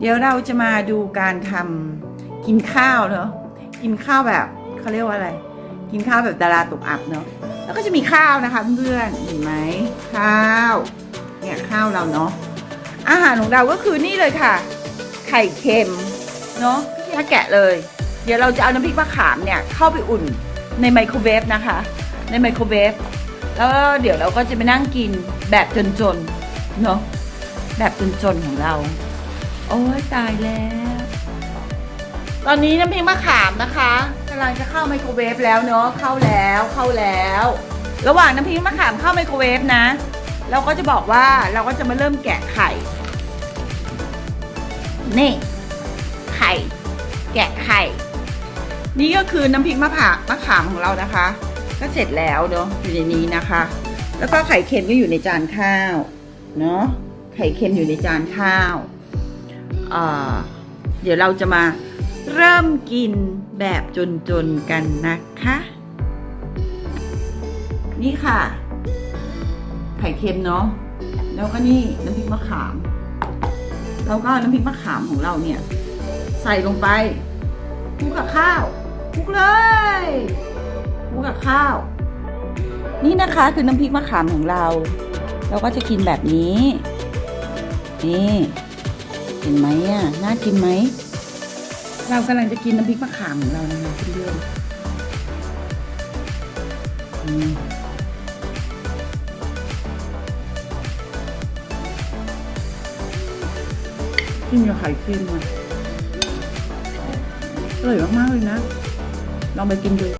เดี๋ยวเราจะมาดูการทำกินข้าวเนอะกินข้าวแบบเขาเรียกว่าอะไร กินข้าวแบบดาราตกอับเนอะแล้วก็จะมีข้าวนะคะเพื่อนเห็นไหมข้าวเนี่ยข้าวเราเนาะอาหารของเราก็คือนี่เลยค่ะ ไข่เค็มเนาะพี่ยาแกะเลย เดี๋ยวเราจะเอาน้ำพริกมะขามเนี่ยเข้าไปอุ่นในไมโครเวฟนะคะ ในไมโครเวฟแล้วเดี๋ยวเราก็จะไปนั่งกินแบบจนๆเนาะแบบจนๆของเรา โอ้ยตายแล้ว ตอนนี้น้ำพริกมะขามนะคะกำลังจะเข้าไมโครเวฟแล้วเนาะเข้าแล้วเข้าแล้ว ระหว่างน้ำพริกมะขามเข้าไมโครเวฟนะ เราก็จะบอกว่าเราก็จะมาเริ่มแกะไข่ นี่ไข่ แกะไข่ นี่ก็คือน้ำพริกมะผามะขามของเรานะคะ ก็เสร็จแล้วเนาะอยู่ในนี้นะคะ แล้วก็ไข่เค็มก็อยู่ในจานข้าวเนาะไข่เค็มอยู่ในจานข้าวอ่า เดี๋ยวเราจะมาเริ่มกินแบบจนๆกันนะคะ นี่ค่ะ ไข่เค็มเนาะแล้วก็นี่น้ำพริกมะขามแล้วก็น้ำพริกมะขามของเราเนี่ย ใส่ลงไปคลุกกับข้าวคลุกเลยคลุกกับข้าว นี่นะคะคือน้ำพริกมะขามของเรา เราก็จะกินแบบนี้ นี่ เห็นไหมอะน่ากินไหม เรากำลังจะกินน้ำพริกมะขามของเรานะคะเพื่อนกินกับไข่เค็มอะอร่อยมากๆเลยนะ ลองไปกินดู